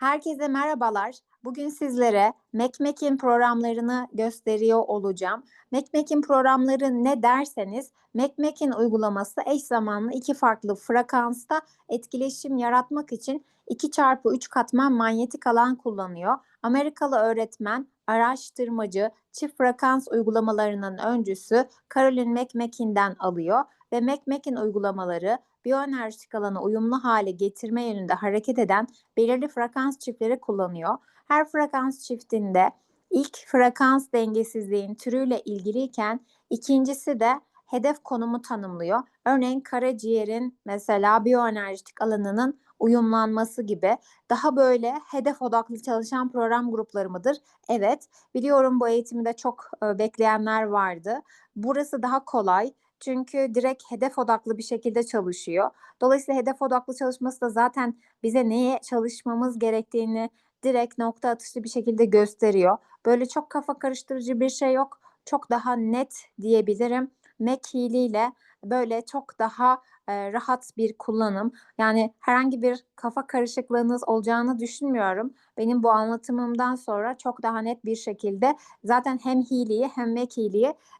Herkese merhabalar. Bugün sizlere McMakin programlarını gösteriyor olacağım. McMakin programları ne derseniz, McMakin uygulaması eş zamanlı iki farklı frekansta etkileşim yaratmak için 2 çarpı 3 katman manyetik alan kullanıyor. Amerikalı öğretmen, araştırmacı, çift frekans uygulamalarının öncüsü Caroline McMakin'den alıyor ve McMakin uygulamaları biyoenerjik alanı uyumlu hale getirme yönünde hareket eden belirli frekans çiftleri kullanıyor. Her frekans çiftinde ilk frekans dengesizliğin türüyle ilgiliyken ikincisi de hedef konumu tanımlıyor. Örneğin karaciğerin mesela biyoenerjik alanının uyumlanması gibi daha böyle hedef odaklı çalışan program grupları mıdır? Evet, biliyorum bu eğitimi de çok bekleyenler vardı. Burası daha kolay. Çünkü direkt hedef odaklı bir şekilde çalışıyor. Dolayısıyla hedef odaklı çalışması da zaten bize neye çalışmamız gerektiğini direkt nokta atışlı bir şekilde gösteriyor. Böyle çok kafa karıştırıcı bir şey yok. Çok daha net diyebilirim. Mac ile böyle çok daha e, rahat bir kullanım. Yani herhangi bir kafa karışıklığınız olacağını düşünmüyorum. Benim bu anlatımımdan sonra çok daha net bir şekilde zaten hem Healy'yi hem Mac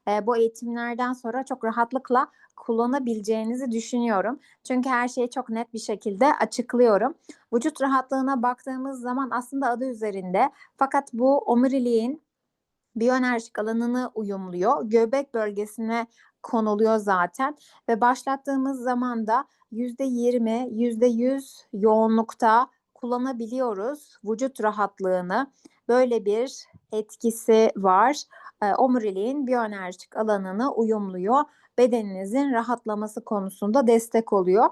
e, bu eğitimlerden sonra çok rahatlıkla kullanabileceğinizi düşünüyorum. Çünkü her şeyi çok net bir şekilde açıklıyorum. Vücut rahatlığına baktığımız zaman aslında adı üzerinde fakat bu omuriliğin biyoenerjik alanını uyumluyor. Göbek bölgesine konuluyor zaten ve başlattığımız zaman da %20, %100 yoğunlukta kullanabiliyoruz vücut rahatlığını. Böyle bir etkisi var. E, omuriliğin biyoenerjik alanını uyumluyor. Bedeninizin rahatlaması konusunda destek oluyor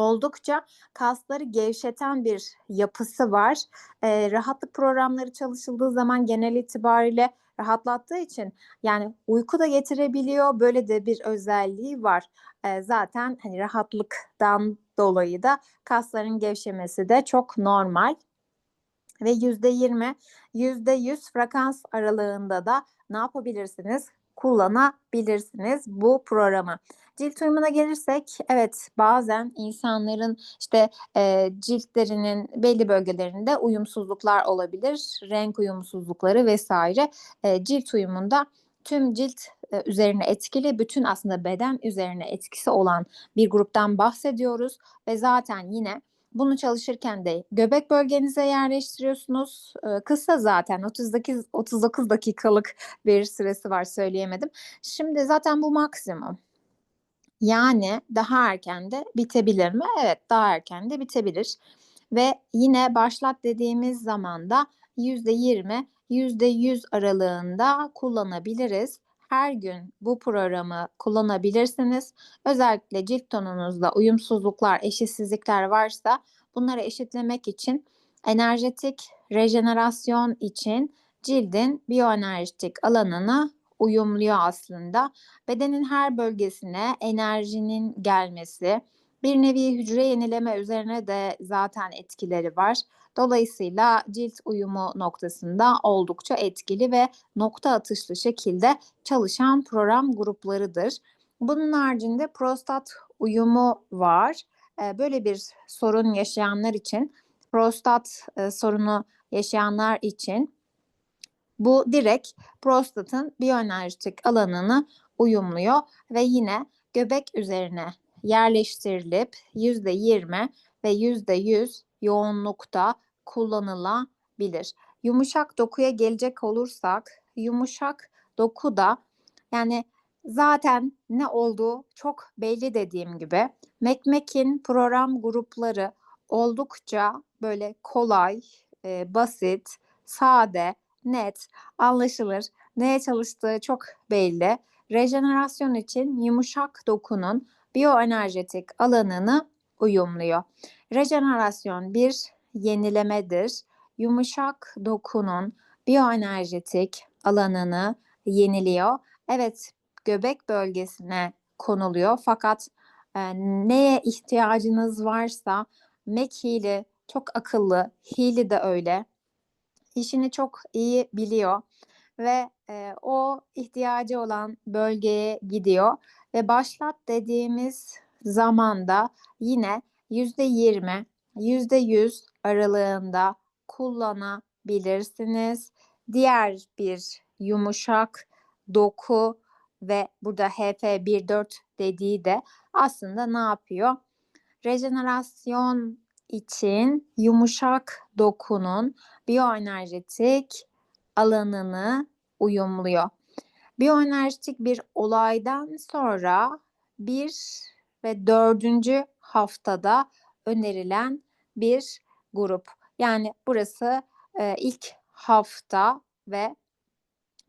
oldukça kasları gevşeten bir yapısı var. E, rahatlık programları çalışıldığı zaman genel itibariyle rahatlattığı için yani uyku da getirebiliyor. Böyle de bir özelliği var. E, zaten hani rahatlıktan dolayı da kasların gevşemesi de çok normal. Ve yüzde yirmi, yüzde yüz frekans aralığında da ne yapabilirsiniz? Kullanabilirsiniz bu programı. Cilt uyumuna gelirsek evet bazen insanların işte e, ciltlerinin belli bölgelerinde uyumsuzluklar olabilir. Renk uyumsuzlukları vesaire. E, cilt uyumunda tüm cilt üzerine etkili, bütün aslında beden üzerine etkisi olan bir gruptan bahsediyoruz ve zaten yine bunu çalışırken de göbek bölgenize yerleştiriyorsunuz. Ee, kısa zaten 38 39 dakikalık bir süresi var söyleyemedim. Şimdi zaten bu maksimum. Yani daha erken de bitebilir mi? Evet, daha erken de bitebilir. Ve yine başlat dediğimiz zaman da %20, %100 aralığında kullanabiliriz. Her gün bu programı kullanabilirsiniz. Özellikle cilt tonunuzda uyumsuzluklar, eşitsizlikler varsa bunları eşitlemek için enerjetik rejenerasyon için cildin biyoenerjetik alanını uyumluyor aslında. Bedenin her bölgesine enerjinin gelmesi, bir nevi hücre yenileme üzerine de zaten etkileri var. Dolayısıyla cilt uyumu noktasında oldukça etkili ve nokta atışlı şekilde çalışan program gruplarıdır. Bunun haricinde prostat uyumu var. Ee, böyle bir sorun yaşayanlar için, prostat e, sorunu yaşayanlar için bu direkt prostatın biyoenerjitik alanını uyumluyor ve yine göbek üzerine yerleştirilip %20 ve %100 yoğunlukta kullanılabilir. Yumuşak dokuya gelecek olursak yumuşak doku da yani zaten ne olduğu çok belli dediğim gibi McMakin program grupları oldukça böyle kolay, e, basit, sade net, anlaşılır, neye çalıştığı çok belli. Rejenerasyon için yumuşak dokunun biyoenerjetik alanını uyumluyor. Rejenerasyon bir yenilemedir. Yumuşak dokunun biyoenerjetik alanını yeniliyor. Evet, göbek bölgesine konuluyor fakat e, neye ihtiyacınız varsa Mac Healy çok akıllı, Healy de öyle işini çok iyi biliyor ve e, o ihtiyacı olan bölgeye gidiyor ve başlat dediğimiz zamanda yine yüzde yirmi, %100 aralığında kullanabilirsiniz. Diğer bir yumuşak doku ve burada HF14 dediği de aslında ne yapıyor? Rejenerasyon için yumuşak dokunun biyoenerjetik alanını uyumluyor. Biyoenerjetik bir olaydan sonra bir ve dördüncü haftada önerilen bir grup. Yani burası e, ilk hafta ve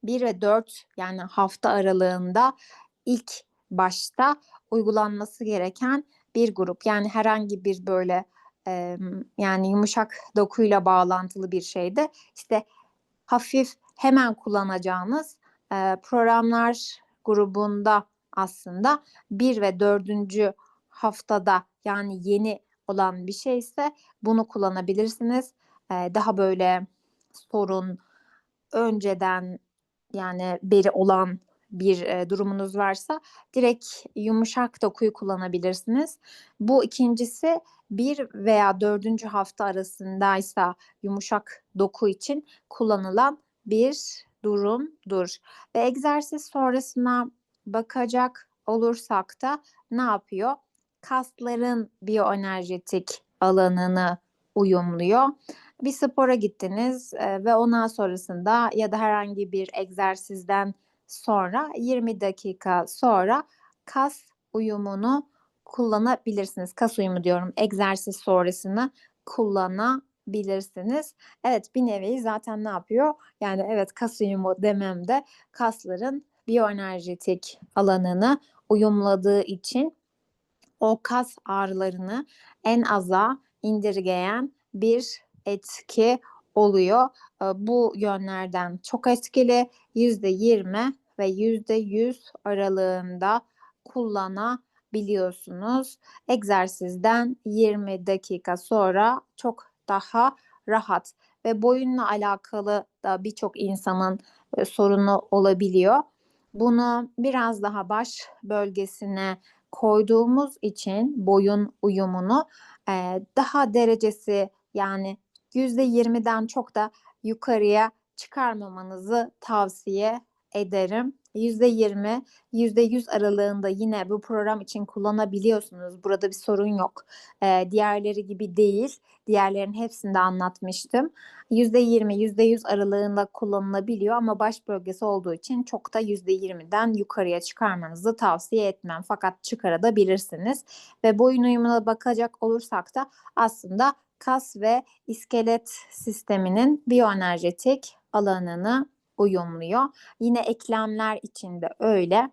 1 ve 4 yani hafta aralığında ilk başta uygulanması gereken bir grup. Yani herhangi bir böyle e, yani yumuşak dokuyla bağlantılı bir şeyde işte hafif hemen kullanacağınız e, programlar grubunda aslında bir ve dördüncü haftada yani yeni olan bir şeyse bunu kullanabilirsiniz. E, daha böyle sorun önceden yani beri olan bir e, durumunuz varsa direkt yumuşak dokuyu kullanabilirsiniz. Bu ikincisi bir veya dördüncü hafta arasındaysa yumuşak doku için kullanılan bir durumdur. Ve egzersiz sonrasına bakacak olursak da ne yapıyor? Kasların biyoenerjetik alanını uyumluyor. Bir spora gittiniz ve ondan sonrasında ya da herhangi bir egzersizden sonra 20 dakika sonra kas uyumunu kullanabilirsiniz. Kas uyumu diyorum. Egzersiz sonrasını kullanabilirsiniz. Evet bir nevi zaten ne yapıyor? Yani evet kas uyumu dememde kasların biyoenerjetik alanını uyumladığı için o kas ağrılarını en aza indirgeyen bir etki oluyor. Bu yönlerden çok etkili. %20 ve %100 aralığında kullanabiliyorsunuz. Egzersizden 20 dakika sonra çok daha rahat ve boyunla alakalı da birçok insanın sorunu olabiliyor. Bunu biraz daha baş bölgesine koyduğumuz için boyun uyumunu daha derecesi yani %20'den çok da yukarıya çıkarmamanızı tavsiye ederim. %20, %100 aralığında yine bu program için kullanabiliyorsunuz. Burada bir sorun yok. Ee, diğerleri gibi değil. Diğerlerin hepsini de anlatmıştım. %20, %100 aralığında kullanılabiliyor ama baş bölgesi olduğu için çok da %20'den yukarıya çıkarmanızı tavsiye etmem. Fakat çıkarabilirsiniz. Ve boyun uyumuna bakacak olursak da aslında kas ve iskelet sisteminin biyoenerjetik alanını uyumluyor. Yine eklemler için de öyle.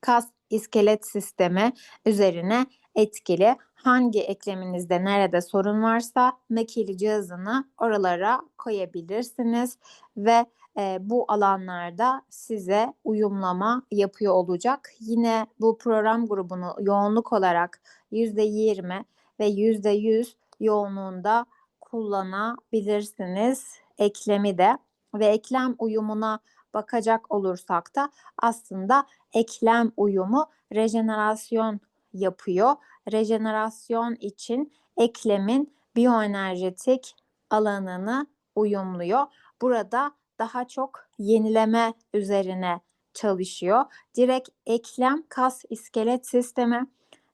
Kas iskelet sistemi üzerine etkili. Hangi ekleminizde nerede sorun varsa mekili cihazını oralara koyabilirsiniz ve e, bu alanlarda size uyumlama yapıyor olacak. Yine bu program grubunu yoğunluk olarak %20 ve %100 yoğunluğunda kullanabilirsiniz eklemi de ve eklem uyumuna bakacak olursak da aslında eklem uyumu rejenerasyon yapıyor. Rejenerasyon için eklemin biyoenerjetik alanını uyumluyor. Burada daha çok yenileme üzerine çalışıyor. Direkt eklem kas iskelet sistemi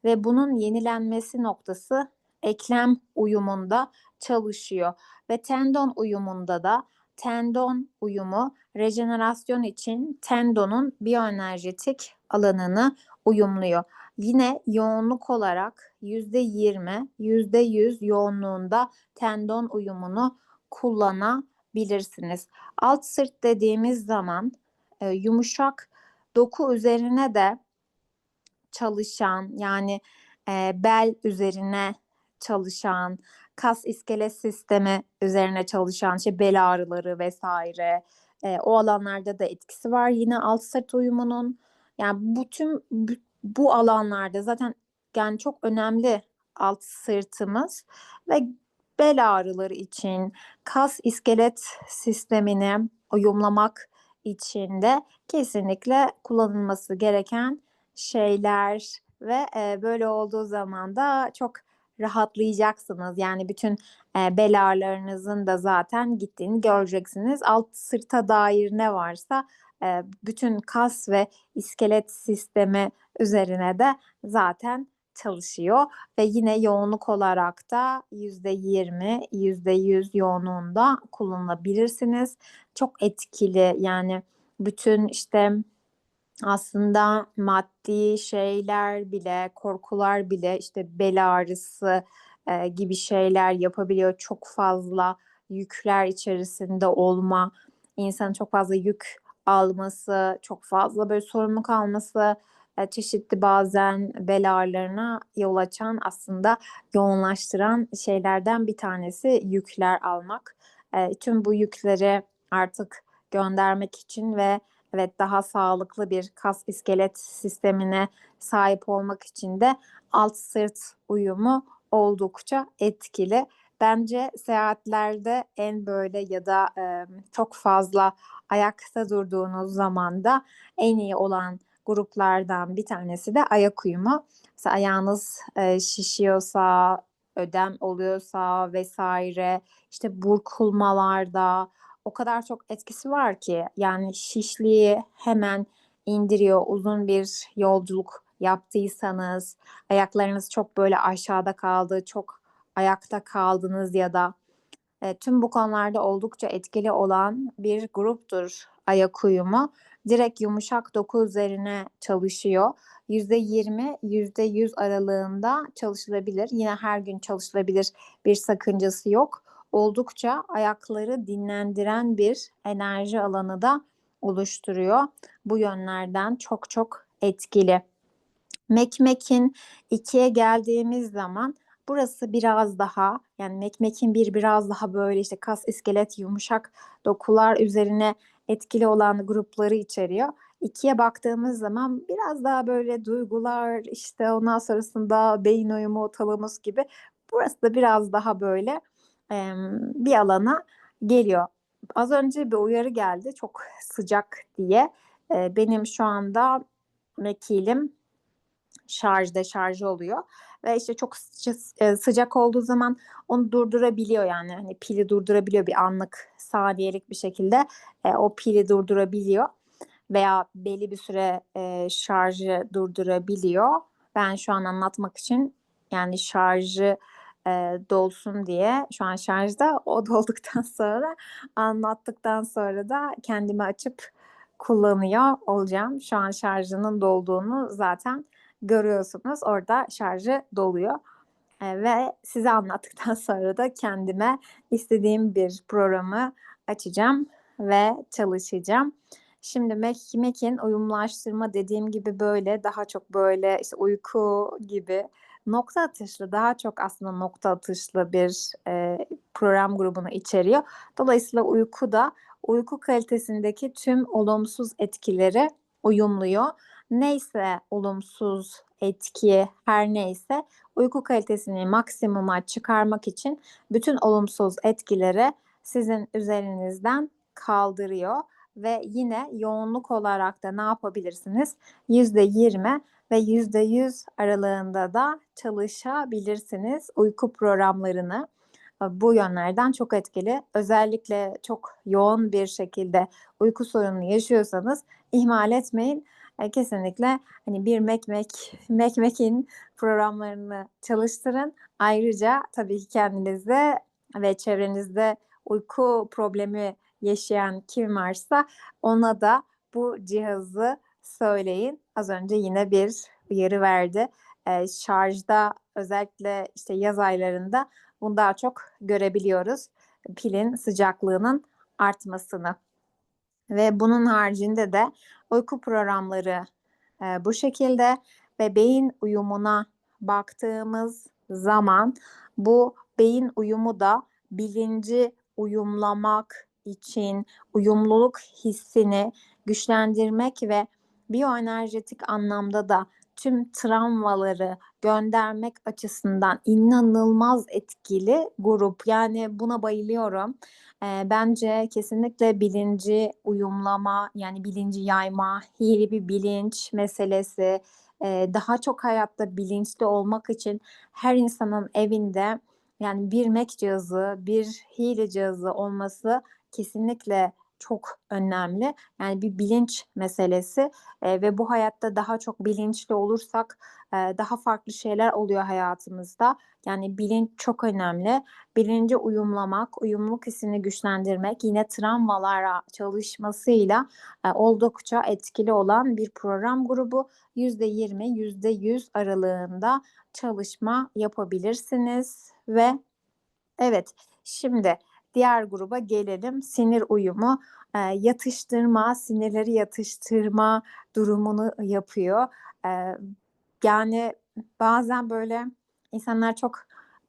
ve bunun yenilenmesi noktası eklem uyumunda çalışıyor ve tendon uyumunda da tendon uyumu rejenerasyon için tendonun biyoenerjetik alanını uyumluyor. Yine yoğunluk olarak %20, %100 yoğunluğunda tendon uyumunu kullanabilirsiniz. Alt sırt dediğimiz zaman e, yumuşak doku üzerine de çalışan yani e, bel üzerine çalışan, kas iskelet sistemi üzerine çalışan şey bel ağrıları vesaire e, o alanlarda da etkisi var. Yine alt sırt uyumunun yani bu, bu alanlarda zaten yani çok önemli alt sırtımız ve bel ağrıları için kas iskelet sistemini uyumlamak için de kesinlikle kullanılması gereken şeyler ve e, böyle olduğu zaman da çok rahatlayacaksınız. Yani bütün e, bel da zaten gittiğini göreceksiniz. Alt sırta dair ne varsa e, bütün kas ve iskelet sistemi üzerine de zaten çalışıyor ve yine yoğunluk olarak da %20, %100 yoğunluğunda kullanılabilirsiniz. Çok etkili yani bütün işte aslında maddi şeyler bile, korkular bile işte bel ağrısı e, gibi şeyler yapabiliyor. Çok fazla yükler içerisinde olma, insanın çok fazla yük alması, çok fazla böyle sorumluluk alması e, çeşitli bazen bel ağrılarına yol açan aslında yoğunlaştıran şeylerden bir tanesi yükler almak. E, tüm bu yükleri artık göndermek için ve evet daha sağlıklı bir kas iskelet sistemine sahip olmak için de alt sırt uyumu oldukça etkili. Bence seyahatlerde en böyle ya da e, çok fazla ayakta durduğunuz zaman da en iyi olan gruplardan bir tanesi de ayak uyumu. Mesela ayağınız e, şişiyorsa, ödem oluyorsa vesaire işte burkulmalarda o kadar çok etkisi var ki yani şişliği hemen indiriyor. Uzun bir yolculuk yaptıysanız, ayaklarınız çok böyle aşağıda kaldı, çok ayakta kaldınız ya da e, tüm bu konularda oldukça etkili olan bir gruptur ayak uyumu. Direkt yumuşak doku üzerine çalışıyor. %20, %100 aralığında çalışılabilir. Yine her gün çalışılabilir bir sakıncası yok. Oldukça ayakları dinlendiren bir enerji alanı da oluşturuyor. Bu yönlerden çok çok etkili. Mekmek'in ikiye geldiğimiz zaman burası biraz daha yani Mekmek'in bir biraz daha böyle işte kas iskelet yumuşak dokular üzerine etkili olan grupları içeriyor. İkiye baktığımız zaman biraz daha böyle duygular işte ondan sonrasında beyin uyumu, talamus gibi burası da biraz daha böyle e, bir alana geliyor. Az önce bir uyarı geldi çok sıcak diye. E, benim şu anda mekilim şarjda şarj oluyor ve işte çok sıcak olduğu zaman onu durdurabiliyor yani hani pili durdurabiliyor bir anlık saniyelik bir şekilde e, o pili durdurabiliyor veya belli bir süre e, şarjı durdurabiliyor. Ben şu an anlatmak için yani şarjı e, dolsun diye şu an şarjda o dolduktan sonra anlattıktan sonra da kendimi açıp kullanıyor olacağım. Şu an şarjının dolduğunu zaten görüyorsunuz. Orada şarjı doluyor. E, ve size anlattıktan sonra da kendime istediğim bir programı açacağım ve çalışacağım. Şimdi Mac, Mac'in uyumlaştırma dediğim gibi böyle daha çok böyle işte uyku gibi nokta atışlı daha çok aslında nokta atışlı bir e, program grubunu içeriyor. Dolayısıyla uyku da uyku kalitesindeki tüm olumsuz etkileri uyumluyor. Neyse olumsuz etki her neyse uyku kalitesini maksimuma çıkarmak için bütün olumsuz etkileri sizin üzerinizden kaldırıyor ve yine yoğunluk olarak da ne yapabilirsiniz? %20 ve %100 aralığında da çalışabilirsiniz uyku programlarını. Bu yönlerden çok etkili. Özellikle çok yoğun bir şekilde uyku sorunu yaşıyorsanız ihmal etmeyin. E, kesinlikle hani bir mekmek, mekmekin programlarını çalıştırın. Ayrıca tabii ki kendinizde ve çevrenizde uyku problemi yaşayan kim varsa ona da bu cihazı söyleyin. Az önce yine bir uyarı verdi. E, şarjda özellikle işte yaz aylarında bunu daha çok görebiliyoruz. Pilin sıcaklığının artmasını. Ve bunun haricinde de uyku programları e, bu şekilde ve beyin uyumuna baktığımız zaman bu beyin uyumu da bilinci uyumlamak için uyumluluk hissini güçlendirmek ve biyoenerjetik anlamda da tüm travmaları göndermek açısından inanılmaz etkili grup. Yani buna bayılıyorum. E, bence kesinlikle bilinci uyumlama yani bilinci yayma, hili bir bilinç meselesi, eee, daha çok hayatta bilinçli olmak için her insanın evinde yani bir Mac cihazı, bir hile cihazı olması kesinlikle çok önemli. Yani bir bilinç meselesi, eee, ve bu hayatta daha çok bilinçli olursak, eee, daha farklı şeyler oluyor hayatımızda. Yani bilinç çok önemli. Bilinci uyumlamak, uyumluluk hissini güçlendirmek yine travmalara çalışmasıyla, eee, oldukça etkili olan bir program grubu. %20, %100 aralığında çalışma yapabilirsiniz ve evet, şimdi diğer gruba gelelim. Sinir uyumu, eee, yatıştırma, sinirleri yatıştırma durumunu yapıyor. Eee, yani bazen böyle insanlar çok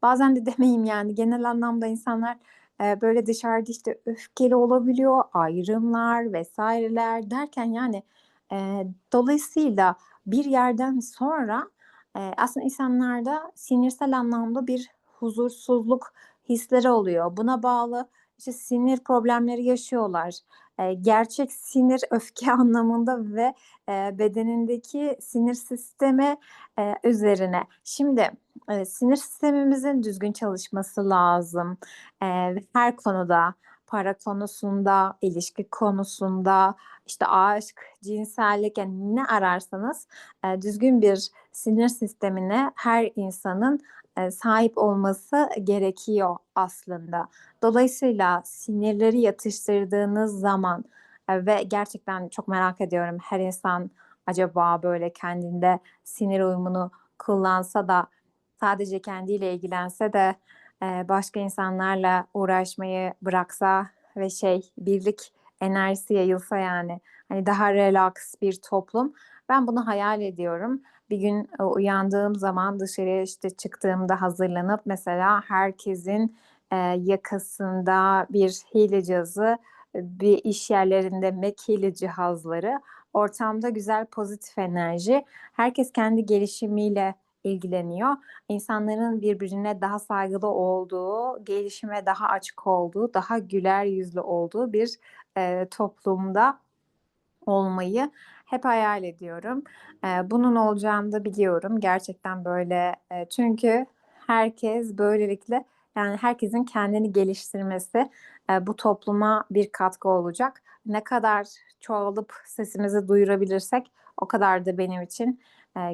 bazen de demeyeyim yani genel anlamda insanlar, eee, böyle dışarıda işte öfkeli olabiliyor, ayrımlar vs.ler derken yani, eee, dolayısıyla bir yerden sonra, eee, aslında insanlarda sinirsel anlamda bir huzursuzluk hisleri oluyor. Buna bağlı işte sinir problemleri yaşıyorlar. Eee, gerçek sinir öfke anlamında ve, eee, bedenindeki sinir sistemi, eee, üzerine. Şimdi, eee, sinir sistemimizin düzgün çalışması lazım. Eee, her konuda, para konusunda, ilişki konusunda, işte aşk, cinsellik yani ne ararsanız, eee, düzgün bir sinir sistemine her insanın, sahip olması gerekiyor aslında. Dolayısıyla sinirleri yatıştırdığınız zaman, ve gerçekten çok merak ediyorum her insan acaba böyle kendinde sinir uyumunu kullansa da sadece kendiyle ilgilense de, başka insanlarla uğraşmayı bıraksa ve şey birlik enerjisi yayılsa yani. Hani daha relaks bir toplum. Ben bunu hayal ediyorum. Bir gün, eee, uyandığım zaman dışarıya işte çıktığımda hazırlanıp mesela herkesin, eee, yakasında bir hile cihazı, bir iş yerlerinde Mac hile cihazları, ortamda güzel pozitif enerji. Herkes kendi gelişimiyle ilgileniyor. İnsanların birbirine daha saygılı olduğu, gelişime daha açık olduğu, daha güler yüzlü olduğu bir, eee, toplumda olmayı hep hayal ediyorum. Bunun olacağını da biliyorum. Gerçekten böyle, çünkü herkes böylelikle yani herkesin kendini geliştirmesi, bu topluma bir katkı olacak. Ne kadar çoğalıp sesimizi duyurabilirsek o kadar da benim için,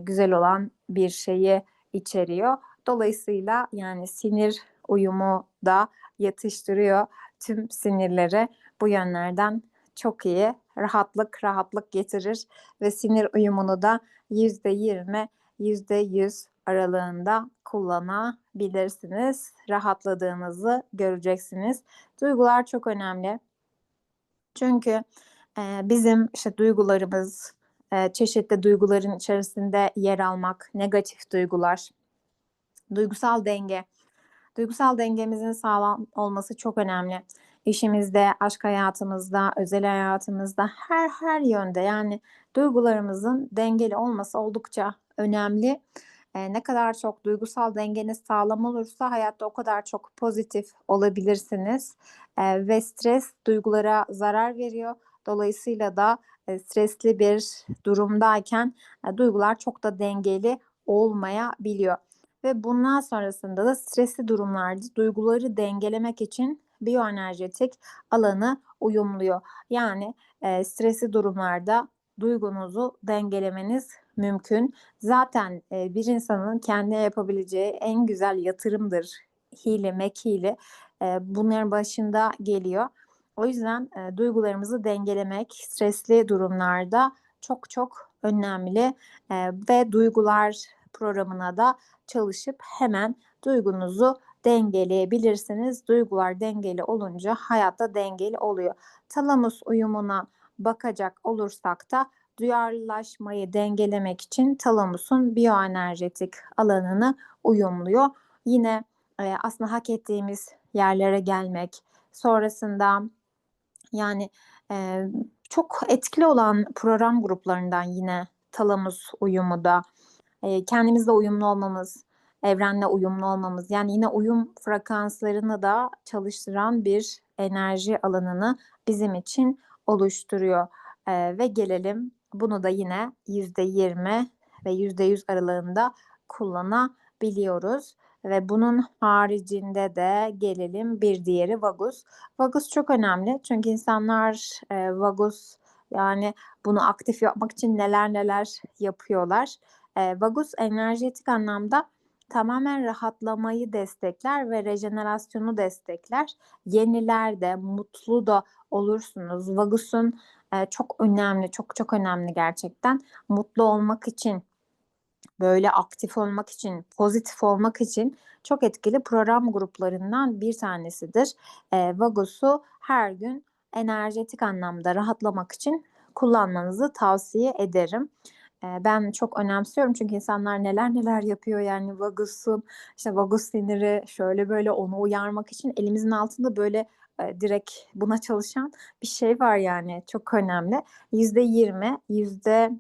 güzel olan bir şeyi içeriyor. Dolayısıyla yani sinir uyumu da yatıştırıyor tüm sinirleri. Bu yönlerden çok iyi. Rahatlık, rahatlık getirir ve sinir uyumunu da %20, %100 aralığında kullanabilirsiniz. Rahatladığınızı göreceksiniz. Duygular çok önemli. Çünkü, eee, bizim işte duygularımız, eee, çeşitli duyguların içerisinde yer almak, negatif duygular, duygusal denge. Duygusal dengemizin sağlam olması çok önemli. İşimizde, aşk hayatımızda, özel hayatımızda, her her yönde yani duygularımızın dengeli olması oldukça önemli. Eee, ne kadar çok duygusal dengeniz sağlam olursa hayatta o kadar çok pozitif olabilirsiniz, eee, ve stres duygulara zarar veriyor. Dolayısıyla da, eee, stresli bir durumdayken, eee, duygular çok da dengeli olmayabiliyor ve bundan sonrasında da stresli durumlarda duyguları dengelemek için biyoenerjetik alanı uyumluyor. Yani, eee, stresli durumlarda duygunuzu dengelemeniz mümkün. Zaten, eee, bir insanın kendine yapabileceği en güzel yatırımdır hile, Mac hile. Eee, bunların başında geliyor. O yüzden, eee, duygularımızı dengelemek stresli durumlarda çok çok önemli, eee, ve duygular programına da çalışıp hemen duygunuzu dengeleyebilirsiniz. Duygular dengeli olunca hayat da dengeli oluyor. Talamus uyumuna bakacak olursak da duyarlılaşmayı dengelemek için talamusun biyoenerjetik alanını uyumluyor. Yine, eee, aslında hak ettiğimiz yerlere gelmek, sonrasında yani, eee, çok etkili olan program gruplarından yine talamus uyumu da. Eee, kendimizle uyumlu olmamız, evrenle uyumlu olmamız yani yine uyum frekanslarını da çalıştıran bir enerji alanını bizim için oluşturuyor. Eee, ve gelelim bunu da yine %20 ve %100 aralığında kullanabiliyoruz. Ve bunun haricinde de gelelim bir diğeri vagus. Vagus çok önemli çünkü insanlar e, vagus yani bunu aktif yapmak için neler neler yapıyorlar. E, vagus enerjetik anlamda tamamen rahatlamayı destekler ve rejenerasyonu destekler. Yeniler de, mutlu da olursunuz. Vagus'un e, çok önemli, çok çok önemli gerçekten. Mutlu olmak için, böyle aktif olmak için, pozitif olmak için çok etkili program gruplarından bir tanesidir. E, Vagus'u her gün enerjetik anlamda rahatlamak için kullanmanızı tavsiye ederim. Ben çok önemsiyorum çünkü insanlar neler neler yapıyor yani vagusum, işte vagus siniri şöyle böyle onu uyarmak için elimizin altında böyle direkt buna çalışan bir şey var yani çok önemli. Yüzde yirmi, yüzde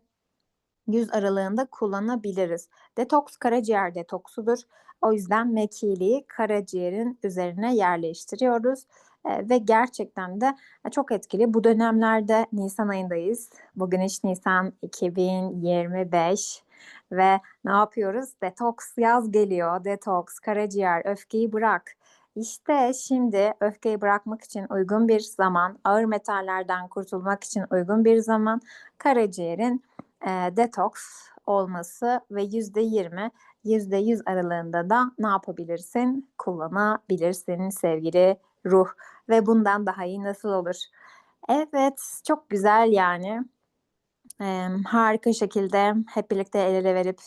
yüz aralığında kullanabiliriz. Detoks karaciğer detoksudur. O yüzden mekiliği karaciğerin üzerine yerleştiriyoruz ve gerçekten de çok etkili. Bu dönemlerde Nisan ayındayız. Bugün iş Nisan 2025 ve ne yapıyoruz? Detoks yaz geliyor. Detoks, karaciğer, öfkeyi bırak. İşte şimdi öfkeyi bırakmak için uygun bir zaman, ağır metallerden kurtulmak için uygun bir zaman karaciğerin e, detoks olması ve yüzde yirmi, yüzde yüz aralığında da ne yapabilirsin? Kullanabilirsin sevgili ruh ve bundan daha iyi nasıl olur? Evet, çok güzel yani. Ee, harika şekilde hep birlikte el ele verip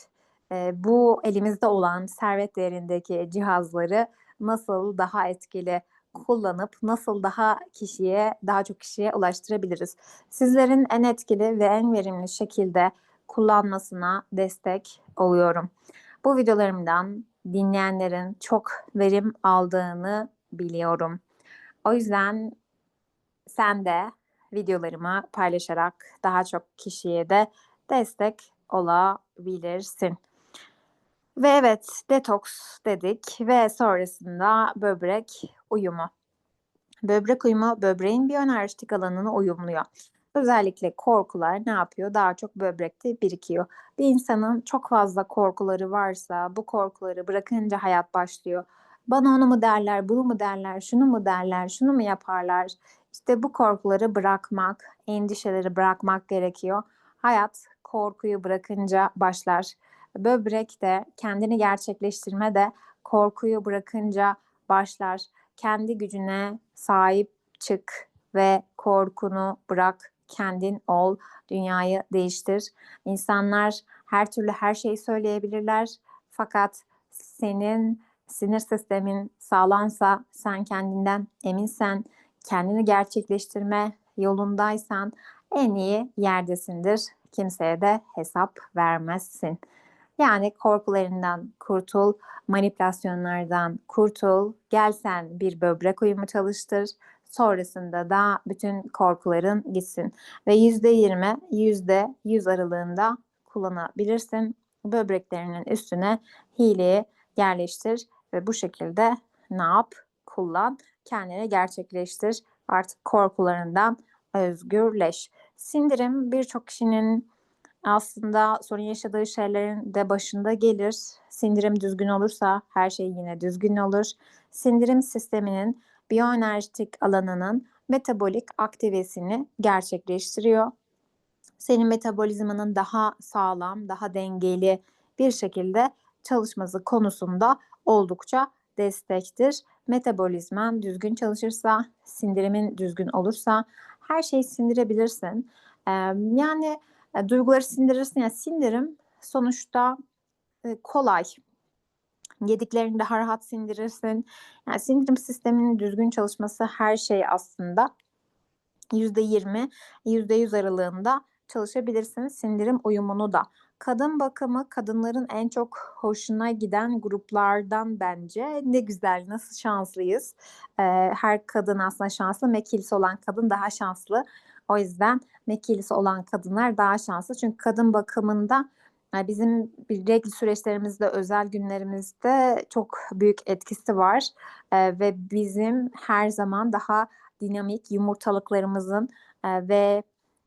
e, bu elimizde olan servet değerindeki cihazları nasıl daha etkili kullanıp nasıl daha kişiye, daha çok kişiye ulaştırabiliriz? Sizlerin en etkili ve en verimli şekilde kullanmasına destek oluyorum. Bu videolarımdan dinleyenlerin çok verim aldığını biliyorum. O yüzden sen de videolarımı paylaşarak daha çok kişiye de destek olabilirsin. Ve evet detoks dedik ve sonrasında böbrek uyumu. Böbrek uyumu böbreğin biyoenerjitik alanını uyumluyor. Özellikle korkular ne yapıyor? Daha çok böbrekte birikiyor. Bir insanın çok fazla korkuları varsa bu korkuları bırakınca hayat başlıyor. Bana onu mu derler, bunu mu derler, şunu mu derler, şunu mu yaparlar? İşte bu korkuları bırakmak, endişeleri bırakmak gerekiyor. Hayat korkuyu bırakınca başlar. Böbrek de kendini gerçekleştirme de korkuyu bırakınca başlar. Kendi gücüne sahip çık ve korkunu bırak, kendin ol, dünyayı değiştir. İnsanlar her türlü her şeyi söyleyebilirler fakat senin sinir sistemin sağlamsa, sen kendinden eminsen, kendini gerçekleştirme yolundaysan en iyi yerdesindir. Kimseye de hesap vermezsin. Yani korkularından kurtul, manipülasyonlardan kurtul, gel sen bir böbrek uyumu çalıştır. Sonrasında da bütün korkuların gitsin. Ve yüzde yirmi, yüzde yüz aralığında kullanabilirsin. Böbreklerinin üstüne hileyi yerleştir ve bu şekilde ne yap? Kullan, kendini gerçekleştir. Artık korkularından özgürleş. Sindirim birçok kişinin aslında sorun yaşadığı şeylerin de başında gelir. Sindirim düzgün olursa her şey yine düzgün olur. Sindirim sisteminin biyoenerjitik alanının metabolik aktivesini gerçekleştiriyor. Senin metabolizmanın daha sağlam, daha dengeli bir şekilde çalışması konusunda oldukça destektir. Metabolizman düzgün çalışırsa, sindirimin düzgün olursa her şeyi sindirebilirsin. Yani e, duyguları sindirirsin. Yani sindirim sonuçta e, kolay. Yediklerini daha rahat sindirirsin. Yani sindirim sisteminin düzgün çalışması her şey aslında %20, %100 aralığında çalışabilirsiniz. Sindirim uyumunu da kadın bakımı kadınların en çok hoşuna giden gruplardan bence. Ne güzel, nasıl şanslıyız. Ee, her kadın aslında şanslı. Mekilisi olan kadın daha şanslı. O yüzden mekilisi olan kadınlar daha şanslı. Çünkü kadın bakımında e, bizim regl süreçlerimizde, özel günlerimizde çok büyük etkisi var. Ee, ve bizim her zaman daha dinamik yumurtalıklarımızın e, ve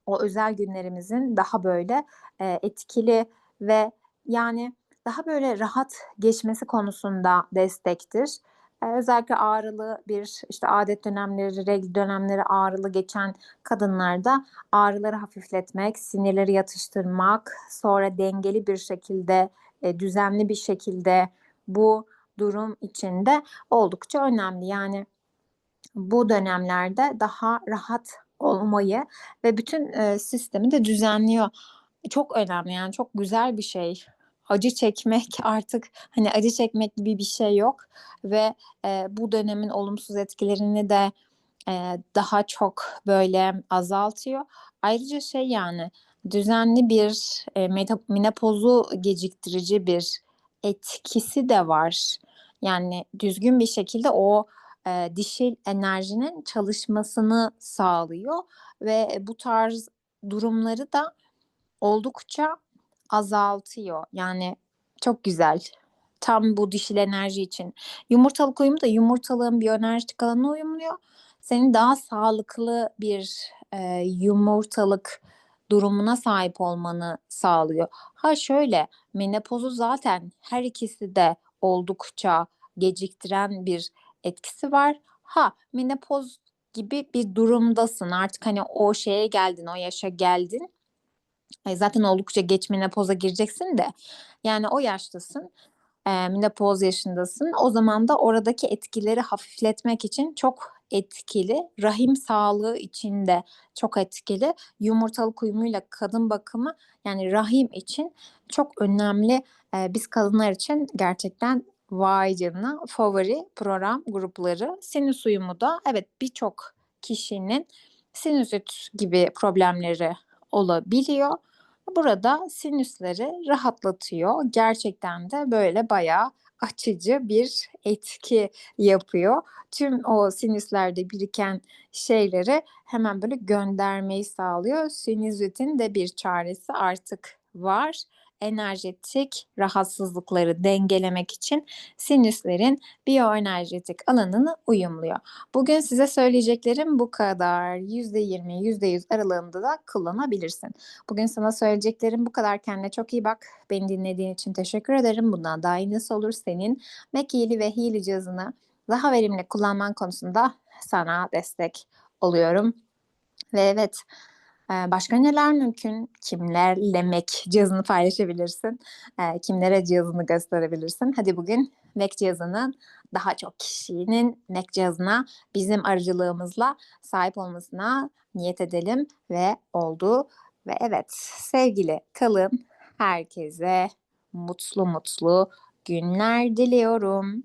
o özel günlerimizin daha böyle e, etkili ve yani daha böyle rahat geçmesi konusunda destektir. Eee, özellikle ağrılı bir, işte, adet dönemleri, regl dönemleri ağrılı geçen kadınlarda ağrıları hafifletmek, sinirleri yatıştırmak, sonra dengeli bir şekilde, eee, düzenli bir şekilde bu durum için de oldukça önemli. Yani bu dönemlerde daha rahat olmayı ve bütün, eee, sistemi de düzenliyor. Çok önemli, yani çok güzel bir şey. Acı çekmek artık, hani, acı çekmek gibi bir şey yok ve, eee, bu dönemin olumsuz etkilerini de, eee, daha çok böyle azaltıyor. Ayrıca şey, yani, düzenli bir, meta menopozu geciktirici bir etkisi de var. Yani düzgün bir şekilde o, eee, dişil enerjinin çalışmasını sağlıyor ve bu tarz durumları da oldukça azaltıyor. Yani çok güzel. Tam bu dişil enerji için. Yumurtalık uyumu da yumurtalığın biyoenerjitik alanına uyumluyor. Senin daha sağlıklı bir, eee, yumurtalık durumuna sahip olmanı sağlıyor. Ha, şöyle, menopozu zaten her ikisi de oldukça geciktiren bir etkisi var. Ha, menopoz gibi bir durumdasın. Artık, hani, o şeye geldin, o yaşa geldin. Eee, zaten oldukça geç menopoza gireceksin de, yani o yaştasın, eee, menopoz yaşındasın. O zaman da oradaki etkileri hafifletmek için çok etkili, rahim sağlığı için de çok etkili. Yumurtalık uyumuyla kadın bakımı, yani rahim için çok önemli. Eee, biz kadınlar için gerçekten vay canına favori program grupları. Sinüs uyumu da evet, birçok kişinin sinüzit gibi problemleri olabiliyor. Burada sinüsleri rahatlatıyor. Gerçekten de böyle bayağı açıcı bir etki yapıyor. Tüm o sinüslerde biriken şeyleri hemen böyle göndermeyi sağlıyor. Sinüzitin de bir çaresi artık var. Enerjetik rahatsızlıkları dengelemek için sinüslerin biyoenerjetik alanını uyumluyor. Bugün size söyleyeceklerim bu kadar. %20, %100 aralığında da kullanabilirsin. Bugün sana söyleyeceklerim bu kadar. Kendine çok iyi bak. Beni dinlediğin için teşekkür ederim. Bundan daha iyi nasıl olur? Senin Mac ve Healy cihazını daha verimli kullanman konusunda sana destek oluyorum. Ve evet, başka neler mümkün? Kimlerle Mac cihazını paylaşabilirsin? Kimlere cihazını gösterebilirsin? Hadi bugün Mac cihazının daha çok kişinin Mac cihazına bizim aracılığımızla sahip olmasına niyet edelim ve oldu. Ve evet, sevgili kalın. Herkese mutlu mutlu günler diliyorum.